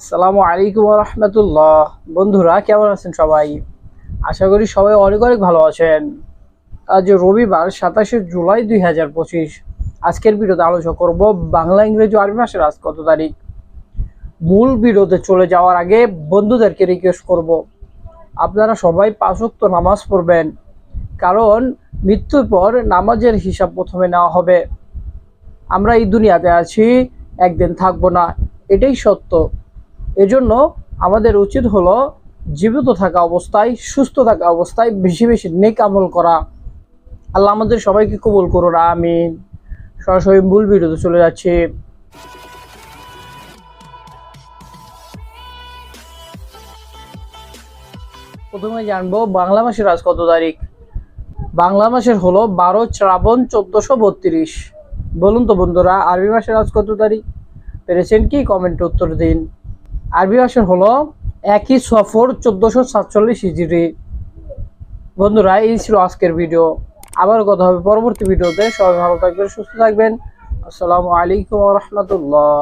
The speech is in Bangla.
আসসালামু আলাইকুম রহমতুল্লাহ। বন্ধুরা, কেমন আছেন সবাই? আশা করি সবাই অনেক অনেক ভালো আছেন। আজ রবিবার সাতাশে জুলাই দুই হাজার পঁচিশ। আজকের ভিডিওতে আলোচনা করব বাংলা, ইংরেজি আরবি মাসের আজ কত তারিখ। মূল ভিডিওতে চলে যাওয়ার আগে বন্ধুদেরকে রিকোয়েস্ট করব, আপনারা সবাই পাঁচক্ত নামাজ পড়বেন, কারণ মৃত্যুর পর নামাজের হিসাব প্রথমে নেওয়া হবে। আমরা এই দুনিয়াতে আছি, একদিন থাকব না, এটাই সত্য। এজন্য আমাদের উচিত হলো জীবিত থাকা অবস্থায়, সুস্থ থাকা অবস্থায় বেশি বেশি নেক আমল করা। আল্লাহ আমাদের সবাইকে কবুল করুন, আমিন। সরাসরি মূল ভিডিওতে চলে যাচ্ছে। প্রথমে জানব, বাংলা মাসের আজ কত তারিখ? বাংলা মাসের হলো বারো শ্রাবণ চোদ্দশো বত্রিশ। বলুন তো বন্ধুরা, আরবি মাসের আজ কত তারিখ? পেরেছেন কি? কমেন্টে উত্তর দিন। আরবি ভাষা হলো একই সফর চোদ্দশো সাতচল্লিশ হিজড়ি। বন্ধুরা, এই ছিল আজকের ভিডিও আবার কথা হবে পরবর্তী ভিডিওতে সবাই ভালো থাকবেন, সুস্থ থাকবেন। আসসালামু আলাইকুম রহমতুল্লাহ।